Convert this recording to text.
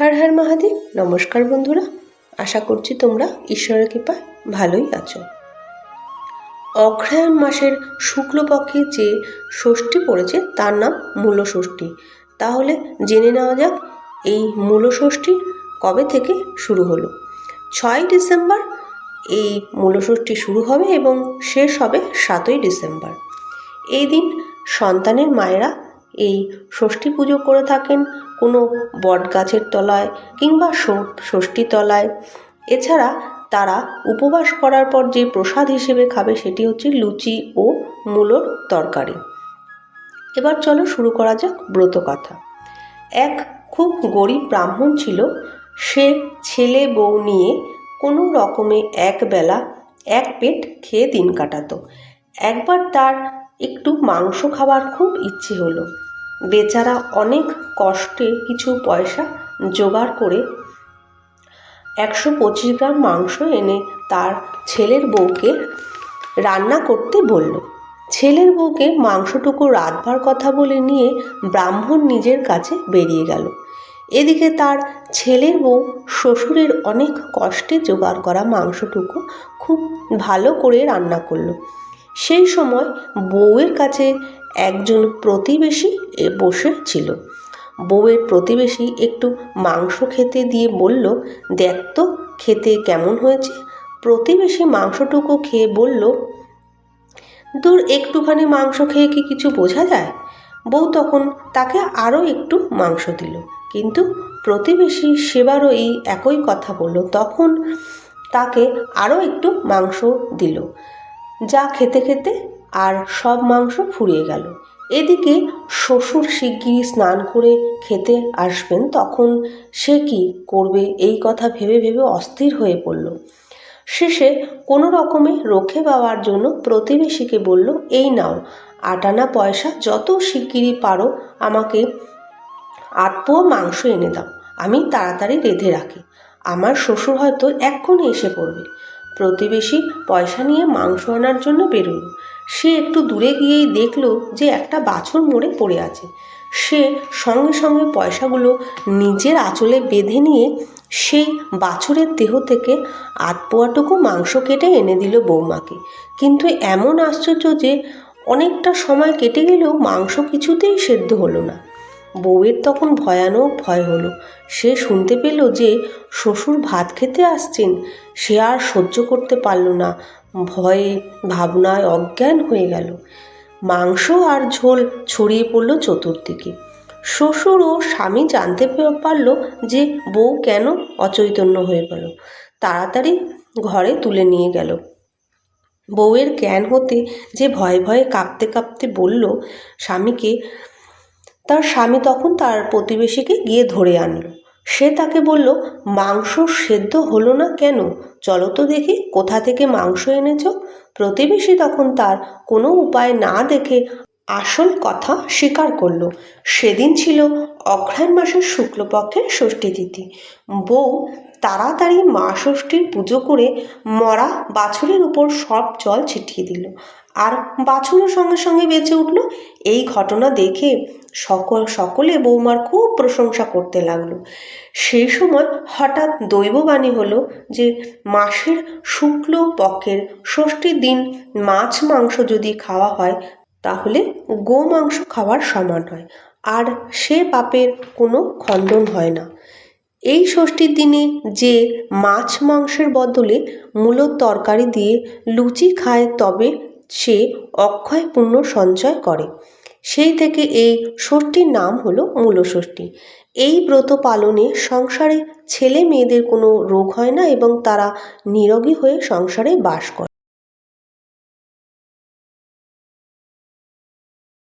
হর হর মহাদেব, নমস্কার বন্ধুরা। আশা করছি তোমরা ঈশ্বরের কৃপায় ভালোই আছো। অগ্রহায়ণ মাসের শুক্লপক্ষে যে ষষ্ঠী পড়েছে, তার নাম মূল ষষ্ঠী তাহলে জেনে নেওয়া যাক, এই মূল ষষ্ঠী কবে থেকে শুরু হলো? ছয় ডিসেম্বর, এই মূলষষ্ঠী শুরু হবে এবং শেষ হবে সাতই ডিসেম্বর। এই দিন সন্তানের মায়েরা এই ষষ্ঠী পুজো করে থাকেন কোনো বট গাছের তলায় কিংবা ষষ্ঠী তলায়। এছাড়া তারা উপবাস করার পর যে প্রসাদ হিসেবে খাবে সেটি হচ্ছে লুচি ও মূলোর তরকারি। এবার চলো শুরু করা যাক ব্রত কথা। এক খুব গরিব ব্রাহ্মণ ছিল। সে ছেলে বউ নিয়ে কোনো রকমে একবেলা এক পেট খেয়ে দিন কাটাতো। একবার তার একটু মাংস খাবার খুব ইচ্ছে হলো। বেচারা অনেক কষ্টে কিছু পয়সা জোগাড় করে একশো পঁচিশ গ্রাম মাংস এনে তার ছেলের বউকে রান্না করতে বলল। ছেলের বউকে মাংসটুকু রাতবার কথা বলে নিয়ে ব্রাহ্মণ নিজের কাছে বেরিয়ে গেল। এদিকে তার ছেলের বউ শ্বশুরের অনেক কষ্টে জোগাড় করা মাংসটুকু খুব ভালো করে রান্না করল। সেই সময় বউয়ের কাছে একজন প্রতিবেশী বসে ছিল। বউয়ের প্রতিবেশী একটু মাংস খেতে দিয়ে বলল, দেখ তো, খেতে কেমন হয়েছে? প্রতিবেশী মাংসটুকু খেয়ে বলল দূর একটুখানি মাংস খেয়ে কি কিছু বোঝা যায়? বউ তখন তাকে আরও একটু মাংস দিল। কিন্তু প্রতিবেশী সেবারও এই একই কথা বলল। তখন তাকে আরও একটু মাংস দিল। যা খেতে খেতে আর সব মাংস ফুরিয়ে গেল। এদিকে শ্বশুর শিগগিরই স্নান করে খেতে আসবেন, তখন সে কি করবে এই কথা ভেবে ভেবে অস্থির হয়ে পড়ল। শেষে কোনো রকমে রক্ষে পাওয়ার জন্য প্রতিবেশীকে বলল, এই নাও, আটানা পয়সা যত শিগগিরই পারো আমাকে আট মাংস এনে দাও, আমি তাড়াতাড়ি রেঁধে রাখি। আমার শ্বশুর হয়তো এক্ষুনি এসে পড়বে। প্রতিবেশী পয়সা নিয়ে মাংস আনার জন্য বেরোলো। সে একটু দূরে গিয়েই দেখল যে একটা বাছুর মরে পড়ে আছে। সে সঙ্গে সঙ্গে পয়সাগুলো নিজের আঁচলে বেঁধে নিয়ে সেই বাছুরের দেহ থেকে আধ পোয়াটুকু মাংস কেটে এনে দিল বৌমাকে। কিন্তু এমন আশ্চর্য যে অনেকটা সময় কেটে গেলেও মাংস কিছুতেই সেদ্ধ হলো না। বউয়ের তখন ভয়ানক ভয় হলো। সে শুনতে পেল যে শ্বশুর ভাত খেতে আসছেন। সে আর সহ্য করতে পারল না। ভয়ে, ভাবনায় অজ্ঞান হয়ে গেল। মাংস আর ঝোল ছড়িয়ে পড়ল চতুর্দিকে। শ্বশুর ও স্বামী জানতে পারল যে বউ কেন অচৈতন্য হয়ে গেল। তাড়াতাড়ি ঘরে তুলে নিয়ে গেল। বউয়ের জ্ঞান হতে যে ভয়ে ভয়ে কাঁপতে কাঁপতে বলল, স্বামীকে তার স্বামী তখন তার প্রতিবেশীকে গিয়ে ধরে আনলো। সে তাকে বলল, মাংস সেদ্ধ হলো না কেন? চলো তো দেখি কোথা থেকে মাংস এনেছ? প্রতিবেশী তখন তার কোনো উপায় না দেখে আসল কথা স্বীকার করল। সেদিন ছিল অঘ্রায়ণ মাসের শুক্লপক্ষের ষষ্ঠী তিথি। বউ তাড়াতাড়ি মা ষষ্ঠীর পুজো করে মরা বাছুরের উপর সব জল ছিটিয়ে দিল। আর বাছুরও সঙ্গে সঙ্গে বেঁচে উঠল। এই ঘটনা দেখে সকল, সকলে বৌমার খুব প্রশংসা করতে লাগল। সেই সময় হঠাৎ দৈববাণী হলো যে, মাসের শুক্ল পক্ষের ষষ্ঠীর দিন মাছ মাংস যদি খাওয়া হয়, তাহলে গো মাংস খাওয়ার সমান হয়। আর সে পাপের কোনো খণ্ডন হয় না। এই ষষ্ঠীর দিনে যে মাছ মাংসের বদলে মূলোর তরকারি দিয়ে লুচি খায়, তবে সে অক্ষয় পুণ্য সঞ্চয় করে। সেই থেকে এই ষষ্ঠীর নাম হলো মূলষষ্ঠী। এই ব্রত পালনে সংসারে ছেলে মেয়েদের কোনো রোগ হয় না এবং তারা নিরোগী হয়ে সংসারে বাস করে।